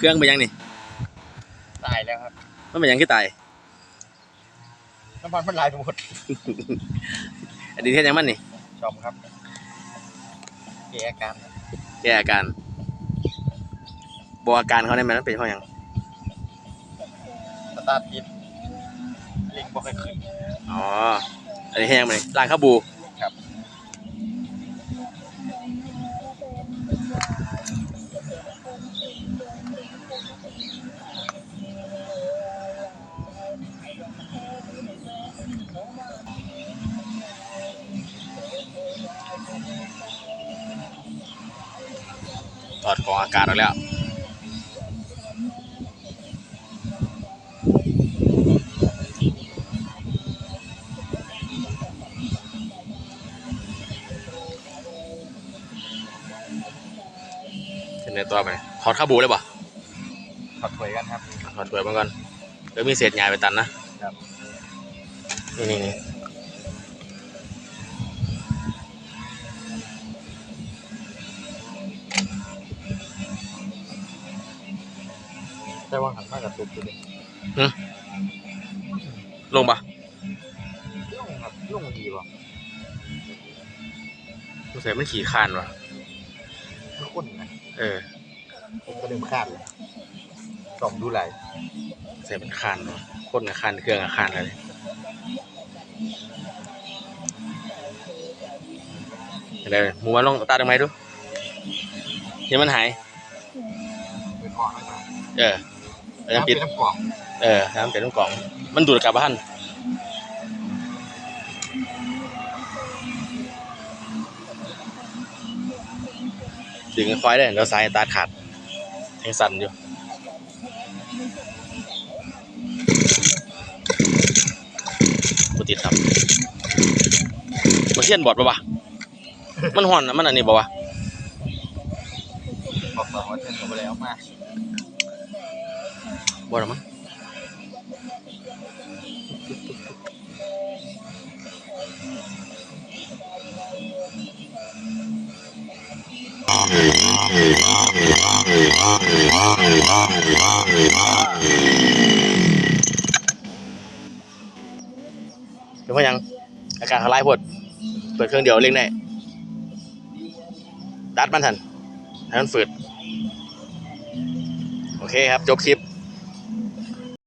เครื่องไปยังนี่ตายแล้วครับมันเป็นยังที่ตาย น้ำมันมันลายไปหมดอันนี้เทียยังมันนี่ชมครับมีอาการแก้อาการบอกอาการเขาได้ไหมมันเป็นเพราะหยังสตาร์ทติดลิงบอกให้ขึ้นอ๋ออันนี้เทียยังไงล้างข้าวบู ถอดกรองอากาศออกแล้วขึ้นในตัวไปถอดข้าวบูเลยป่ะขับถวยกันครับถอดถ้วยมาก่อนเดี๋ยวมีเศษหญ้าไปตันนะครับนี่นี่ แต่ว่าหันมากกับตุกตัวนี้ลงปะยุ่งครับยุ่งดีป่ะสงสัยมันขี่คานวะทุกคนนะเออ ผมก็เดิมคาดเลยส่องดูไหลสงสัยมันคานวะคนกับคานเครื่องกับคานอะไรอะไรหมูมาลองตาตรงไหมดูเดี๋ยวมันหายเป็นกล่อง นะครับเออแล้วยังปิด น้ำกล่องเออน้ำเป็นลูกกล่อง มันดูดกลับบ้านดึงควายได้เดี๋ยวสายตาขาดยังสั่นอยู่กูติดครับมาเชียนบอดปะวะมันห่อนนะมันอันนี้ปะวะบอกต่อว่าเช่นผมแล้วมา บอดหรอมั้งเป็นเพราะยัง อาการเขาไล่พดเปิดเครื่องเดียวเร่งได้ดัดมันทันให้มันฝืด โอเคครับ จบคลิป